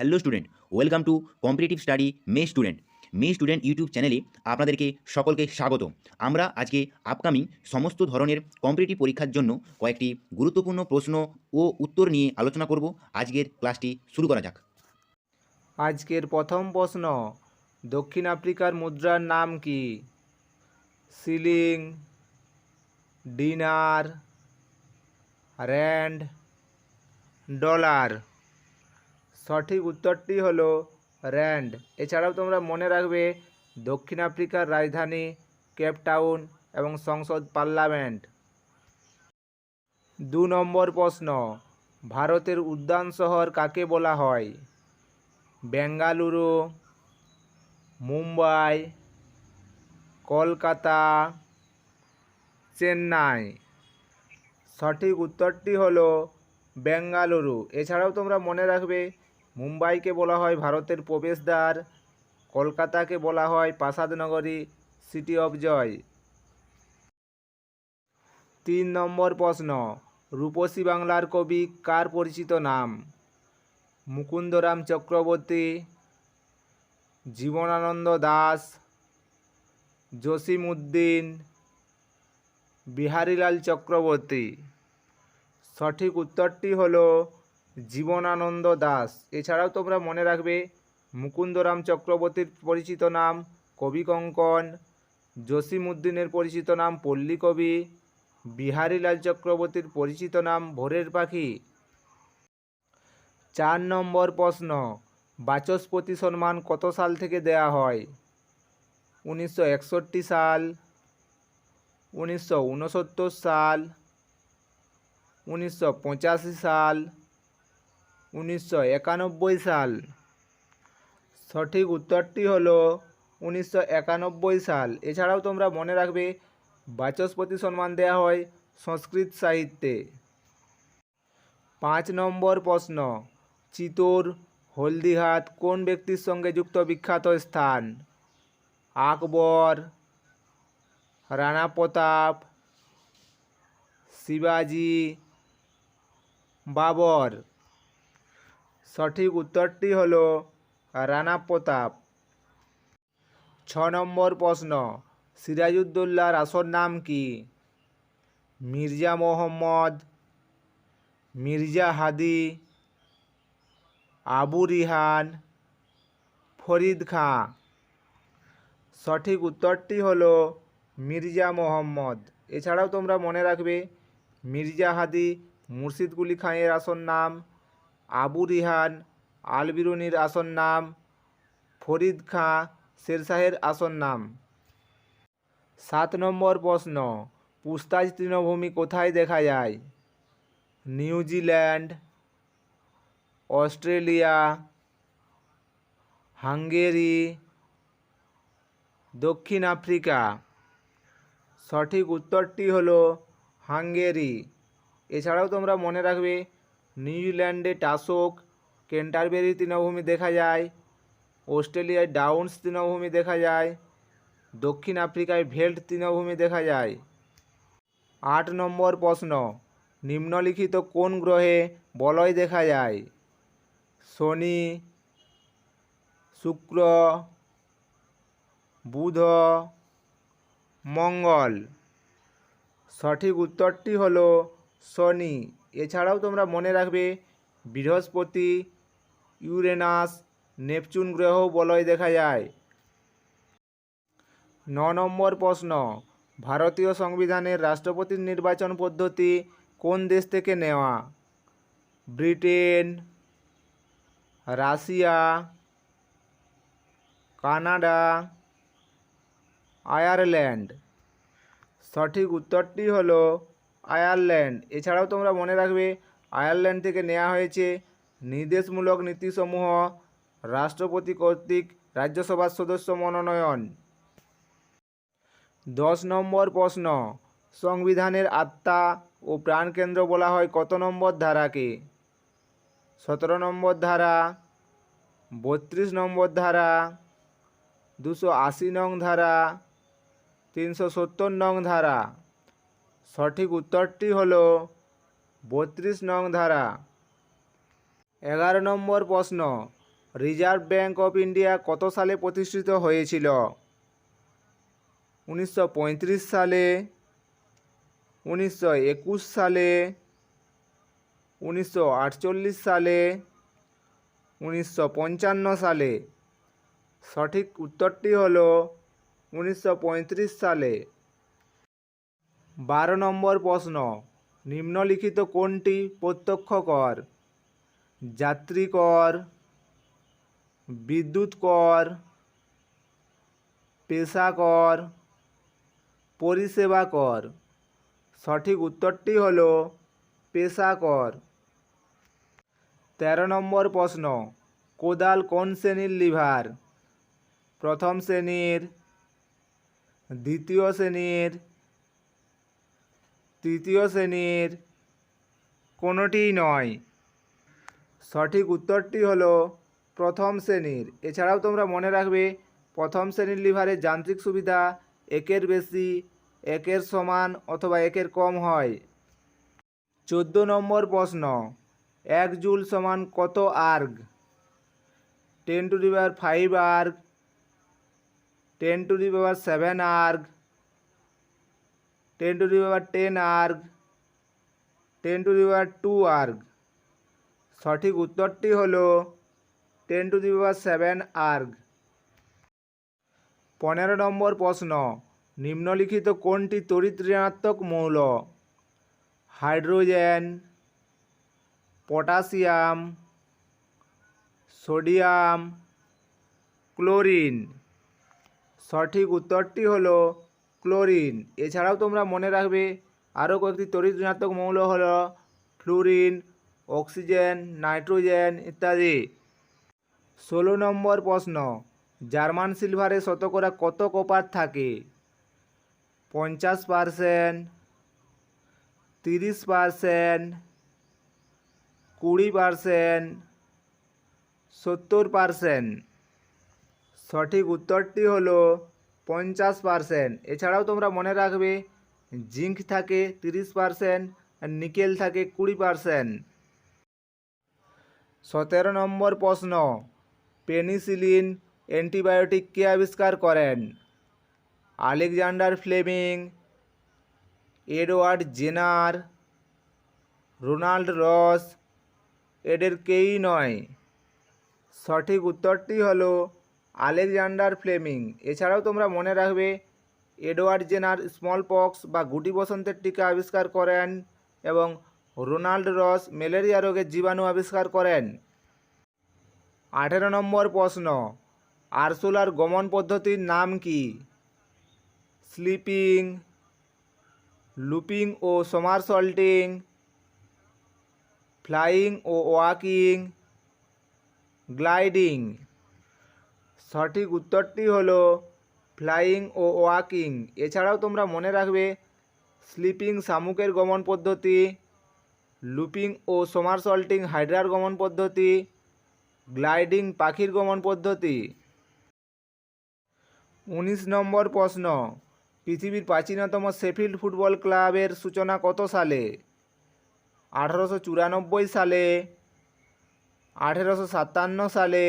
Hello student welcome to competitive study May student মে student YouTube চ্যানেলে আপনাদেরকে সকলকে স্বাগত। আমরা আজকে আপকামিং সমস্ত ধরনের কম্পিটিটিভ পরীক্ষার জন্য কয়েকটি গুরুত্বপূর্ণ প্রশ্ন ও উত্তর নিয়ে আলোচনা করব। আজকের ক্লাসটি শুরু করা যাক। আজকের প্রথম প্রশ্ন, দক্ষিণ আফ্রিকার মুদ্রার নাম কি? Shilling, dinar rand dollar. সঠিক উত্তরটি হলো র্যান্ড। এছাড়াও তোমরা মনে রাখবে, দক্ষিণ আফ্রিকার রাজধানী কেপটাউন এবং সংসদ পার্লামেন্ট। দু নম্বর প্রশ্ন, ভারতের উদ্যান শহর কাকে বলা হয়? বেঙ্গালুরু, মুম্বাই, কলকাতা, চেন্নাই। সঠিক উত্তরটি হলো বেঙ্গালুরু। এছাড়াও তোমরা মনে রাখবে মুম্বাইকে বলা হয় ভারতের প্রবেশদ্বার, কলকাতাকে বলা হয় প্রাসাদ নগরী সিটি অফ জয় তিন নম্বর প্রশ্ন, রূপসী বাংলার কবি কার পরিচিত নাম? মুকুন্দরাম চক্রবর্তী, জীবনানন্দ দাস জসিম উদ্দিন বিহারীলাল চক্রবর্তী। সঠিক উত্তরটি হলো জীবনানন্দ দাস। এছাড়াও তোমরা মনে রাখবে, মুকুন্দরাম চক্রবর্তীর পরিচিত নাম কবি কঙ্কন জসিম উদ্দিনের পরিচিত নাম পল্লী কবি, বিহারীলাল চক্রবর্তীর পরিচিত নাম ভোরের পাখি। চার নম্বর প্রশ্ন, বাচস্পতি সম্মান কত সাল থেকে দেয়া হয়? উনিশশো একষট্টি সাল, উনিশশো উনসত্তর সাল, উনিশশো পঁচাশি সাল উনিশশো একানব্বই সাল। সঠিক উত্তরটি হলো উনিশশো একানব্বই সাল। এছাড়াও তোমরা মনে রাখবে, বাচস্পতি সম্মান দেওয়া হয় সংস্কৃত সাহিত্যে। পাঁচ নম্বর প্রশ্ন, চিতোর হলদিহাট কোন ব্যক্তির সঙ্গে যুক্ত বিখ্যাত স্থান? আকবর, রানা প্রতাপ, শিবাজি, বাবর। সঠিক উত্তরটি হল রানা প্রতাপ। ছ নম্বর প্রশ্ন, সিরাজউদ্দৌলার আসল নাম কি? মির্জা মোহাম্মদ, মির্জা হাদি, আবু রিহান, ফরিদ খাঁ। সঠিক উত্তরটি হলো মির্জা মোহাম্মদ। এছাড়াও তোমরা মনে রাখবে, মির্জা হাদি মুর্শিদ কুলি খাঁয়ের আসন নাম আবু রিহান আল বিরুনির আসন নাম, ফরিদ খাঁ শেরশাহের আসন নাম। সাত নম্বর প্রশ্ন, পুস্তাজ তৃণভূমি কোথায় দেখা যায়? নিউজিল্যান্ড, অস্ট্রেলিয়া, হাঙ্গেরি, দক্ষিণ আফ্রিকা। সঠিক উত্তরটি হলো হাঙ্গেরি। এছাড়াও তোমরা মনে রাখবে নিউজিল্যান্ডে টাসক কেন্টারবেরি তৃণভূমি দেখা যায়, অস্ট্রেলিয়ায় ডাউন্স তৃণভূমি দেখা যায়, দক্ষিণ আফ্রিকায় ভেল্ট তৃণভূমি দেখা যায়। আট নম্বর প্রশ্ন, নিম্নলিখিত কোন গ্রহে বলয় দেখা যায়? শনি, শুক্র, বুধ, মঙ্গল। সঠিক উত্তরটি হলো শনি। এছাড়াও তোমরা মনে রাখবে, বৃহস্পতি, ইউরেনাস, নেপচুন গ্রহ বলয় দেখা যায়। ন নম্বর প্রশ্ন, ভারতীয় সংবিধানের রাষ্ট্রপতির নির্বাচন পদ্ধতি কোন দেশ থেকে নেওয়া? Britain, Russia, Canada, Ireland. সঠিক উত্তরটি হলো আয়ারল্যান্ড। এছাড়াও তোমরা মনে রাখবে, আয়ারল্যান্ড থেকে নেওয়া হয়েছে নির্দেশমূলক নীতিসমূহ রাষ্ট্রপতি কর্তৃক রাজ্যসভার সদস্য মনোনয়ন। দশ নম্বর প্রশ্ন, সংবিধানের আত্মা ও প্রাণকেন্দ্র বলা হয় কত নম্বর ধারাকে? সতেরো নম্বর ধারা, বত্রিশ নম্বর ধারা, দুশো আশি নং ধারা, তিনশো সত্তর নং ধারা। সঠিক উত্তরটি হল বত্রিশ নং ধারা। এগারো নম্বর প্রশ্ন, রিজার্ভ ব্যাঙ্ক অফ ইন্ডিয়া কত সালে প্রতিষ্ঠিত হয়েছিল? উনিশশো পঁয়ত্রিশ সালে, উনিশশো একুশ সালে, উনিশশো আটচল্লিশ সালে, উনিশশো পঞ্চান্ন সালে। সঠিক উত্তরটি হল উনিশশো পঁয়ত্রিশ সালে। বারো নম্বর প্রশ্ন, নিম্নলিখিত কোনটি প্রত্যক্ষ কর? যাত্রী কর, বিদ্যুৎ কর, পেশা কর, পরিষেবা কর। সঠিক উত্তরটি হল পেশা কর। তেরো নম্বর প্রশ্ন, কোদাল কোন শ্রেণির লিভার? প্রথম শ্রেণির, দ্বিতীয় শ্রেণির তৃতীয় শ্রেণির কোনোটিই নয়। সঠিক উত্তরটি হলো প্রথম শ্রেণির। এছাড়াও তোমরা মনে রাখবে, প্রথম শ্রেণির লিভারের যান্ত্রিক সুবিধা একের বেশি, একের সমান অথবা একের কম হয়। চোদ্দ নম্বর প্রশ্ন, এক জুল সমান কত erg? Ten to power five erg, ten to power seven erg ten to the power ten erg, ten to the power two erg. সঠিক উত্তরটি হলো ten to the power seven erg. পনেরো নম্বর প্রশ্ন, নিম্নলিখিত কোনটি তড়িৎ ঋণাত্মক মৌল? Hydrogen, potassium, sodium, chlorine. সঠিক উত্তরটি হলো ক্লোরিন। এছাড়াও তোমরা মনে রাখবে, আরও কয়েকটি তড়িৎ ঋণাত্মক মৌল হল ফ্লুরিন, অক্সিজেন, নাইট্রোজেন ইত্যাদি। ষোলো নম্বর প্রশ্ন, জার্মান সিলভারে শতকরা কত কপার থাকে? পঞ্চাশ পারসেন্ট, তিরিশ পারসেন্ট, কুড়ি পারসেন্ট, সত্তর পারসেন্ট। সঠিক উত্তরটি হলো পঞ্চাশ পারসেন্ট এছাড়াও তোমরা মনে রাখবে, জিঙ্ক থাকে তিরিশ পারসেন্ট আর নিকেল থাকে কুড়ি পারসেন্ট সতেরো নম্বর প্রশ্ন, পেনিসিলিন অ্যান্টিবায়োটিক কে আবিষ্কার করেন? Alexander Fleming, Edward Jenner, Ronald Ross, এদের কেই নয়। সঠিক উত্তরটি হলো আলেকজান্ডার ফ্লেমিং। এছাড়াও তোমরা মনে রাখবে, এডওয়ার্ড জেনার স্মল পক্স বা গুটি বসন্তের টিকা আবিষ্কার করেন এবং রোনাল্ড রস ম্যালেরিয়া রোগের জীবাণু আবিষ্কার করেন। আঠেরো নম্বর প্রশ্ন, আরসোলার গমন পদ্ধতির নাম কি? স্লিপিং, লুপিং ও সমারসল্টিং, ফ্লাইং ও ওয়াকিং, গ্লাইডিং। সঠিক উত্তরটি হলো ফ্লাইং ও ওয়াকিং। এছাড়াও তোমরা মনে রাখবে, স্লিপিং শামুকের গমন পদ্ধতি, লুপিং ও সমারসল্টিং হাইড্রার গমন পদ্ধতি, গ্লাইডিং পাখির গমন পদ্ধতি। উনিশ নম্বর প্রশ্ন, পৃথিবীর প্রাচীনতম শেফিল্ড ফুটবল ক্লাবের সূচনা কত সালে? আঠারোশো চুরানব্বই সালে, আঠেরোশো সাতান্ন সালে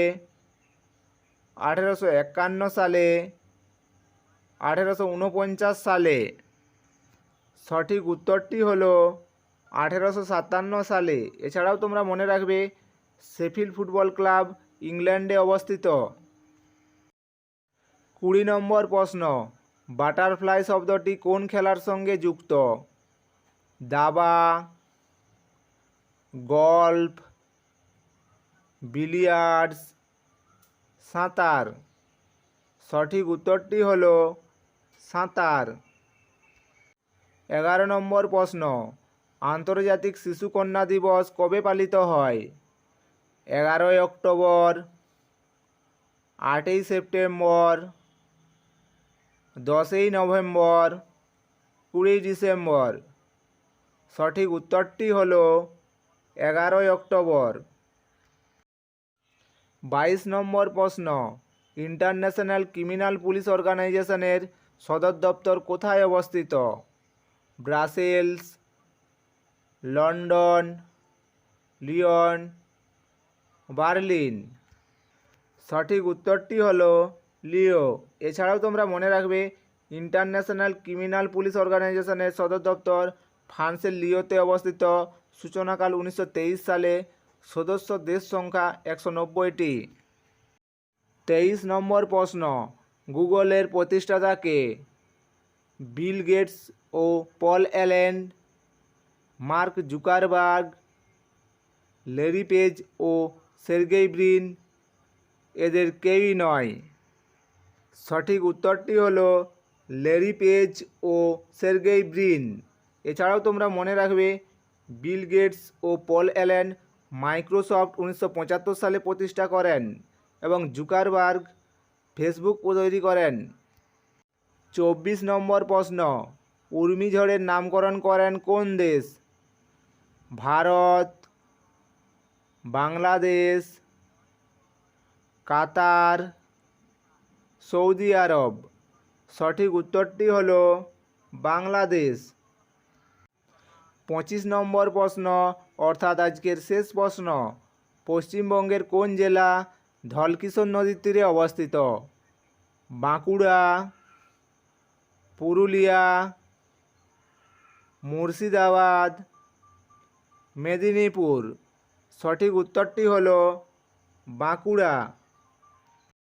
আঠেরোশো একান্ন সালে, আঠেরোশো উনপঞ্চাশ সালে, সঠিক উত্তরটি হলো আঠেরোশো সাতান্ন সালে। এছাড়াও তোমরা মনে রাখবে, শেফিল্ড ফুটবল ক্লাব ইংল্যান্ডে অবস্থিত। কুড়ি নম্বর প্রশ্ন, বাটারফ্লাই শব্দটি কোন খেলার সঙ্গে যুক্ত? দাবা, গল্ফ, বিলিয়ার্ডস সাঁতার। সঠিক উত্তরটি হল সাঁতার। এগারো নম্বর প্রশ্ন, আন্তর্জাতিক শিশু কন্যা দিবস কবে পালিত হয়? এগারোই অক্টোবর, আটই সেপ্টেম্বর, দশই নভেম্বর কুড়ি ডিসেম্বর। সঠিক উত্তরটি হল এগারোই অক্টোবর। বাইশ নম্বর প্রশ্ন, ইন্টারন্যাশনাল ক্রিমিনাল পুলিশ অর্গানাইজেশনের সদর দপ্তর কোথায় অবস্থিত? Brussels, London, Lyon, Berlin. সঠিক উত্তরটি হলো লিও। এছাড়াও তোমরা মনে রাখবে, ইন্টারন্যাশনাল ক্রিমিনাল পুলিশ অর্গানাইজেশনের সদর দপ্তর ফ্রান্সের লিওতে অবস্থিত। সূচনাকাল উনিশশো তেইশ সালে সদস্য দেশ সংখ্যা একশো নব্বইটি। তেইশ নম্বর প্রশ্ন, গুগলের প্রতিষ্ঠাতাকে বিল গেটস ও Paul Allen, Mark Zuckerberg, Larry Page ও সের্গেই ব্রিন, এদের কেউই নয়। সঠিক উত্তরটি হলো লেরি পেজ ও সের্গেই ব্রিন। এছাড়াও তোমরা মনে রাখবে, বিল গেটস ও পল অ্যালেন মাইক্রোসফট উনিশশো পঁচাত্তর সালে প্রতিষ্ঠা করেন এবং জুকারবার্গ ফেসবুক তৈরি করেন। চব্বিশ নম্বর প্রশ্ন, উর্মিঝড়ের নামকরণ করেন কোন দেশ? Bharat, Bangladesh, Qatar, Saudi Arabia. সঠিক উত্তরটি হলো বাংলাদেশ। পঁচিশ নম্বর প্রশ্ন, অর্থাৎ আজকের শেষ প্রশ্ন, পশ্চিমবঙ্গের কোন জেলা ধলকিশোর নদীর তীরে অবস্থিত? বাঁকুড়া, পুরুলিয়া, মুর্শিদাবাদ, মেদিনীপুর। সঠিক উত্তরটি হলো বাঁকুড়া।